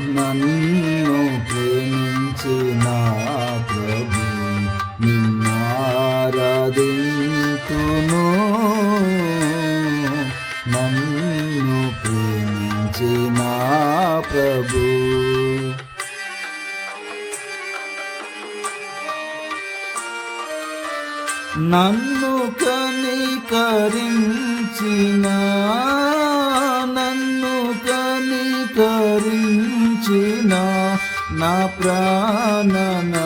నన్ను ప్రేమించిన ప్రభు నిన్నారాధింతును నన్ను ప్రేమించిన ప్రభు. నన్ను కనికరించినా నా ప్రాణనాదు.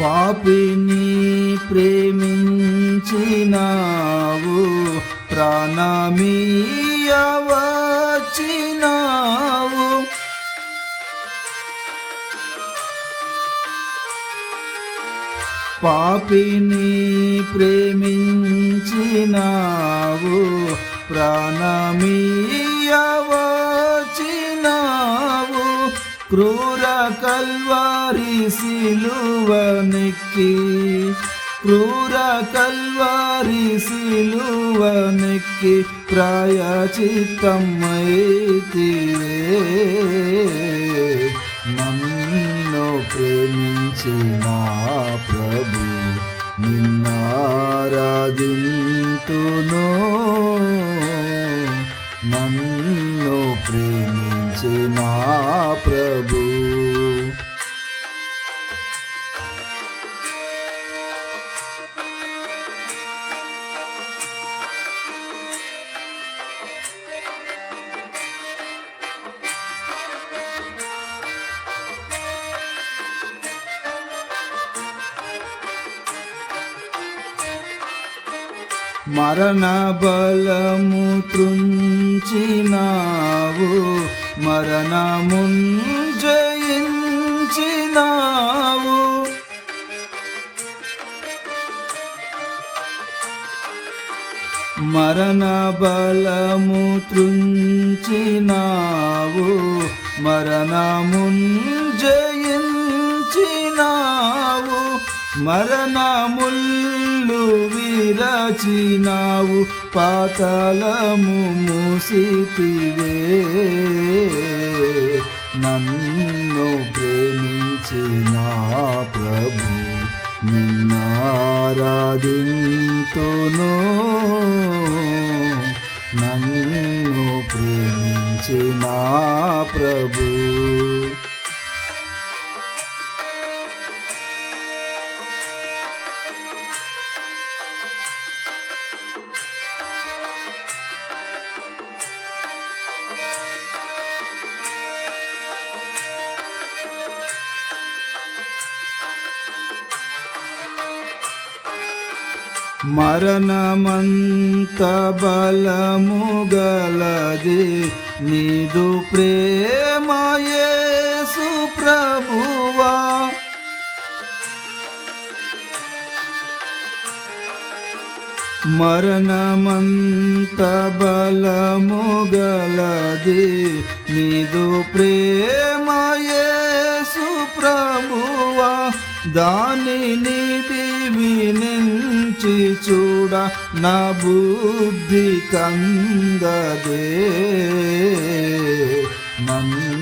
పాపిని ప్రేమించినావు ప్రాణమీయవచ్చినావు. పాపిని ప్రేమించినావు ప్రాణమీయవా క్రూర కల్వారి సిలువనెక్కి క్రూర కల్వారి సిలువనెక్కి ప్రాయచిత్తమైతివే నన్ను ప్రేమించినా ప్రభు. మరణ బలము తృంచినావు మరణముంజయించినావు మరణ బలము త్రుంచినావు మరణముంజయించినావు మరణముల్లు విరచినావు పాతలము మూసితివే. నన్ను ప్రేమించిన ప్రభు నిన్నారాధింతును. నన్ను ప్రేమించిన ప్రభు మరణమంత బలము గలది నీదు ప్రేమయేసు ప్రభువా. మరణమంత బలము గలది నీదు ప్రేమయేసు ప్రభువా. దానిని వినించి చూడ నా బుద్ధి కందదే. నన్ను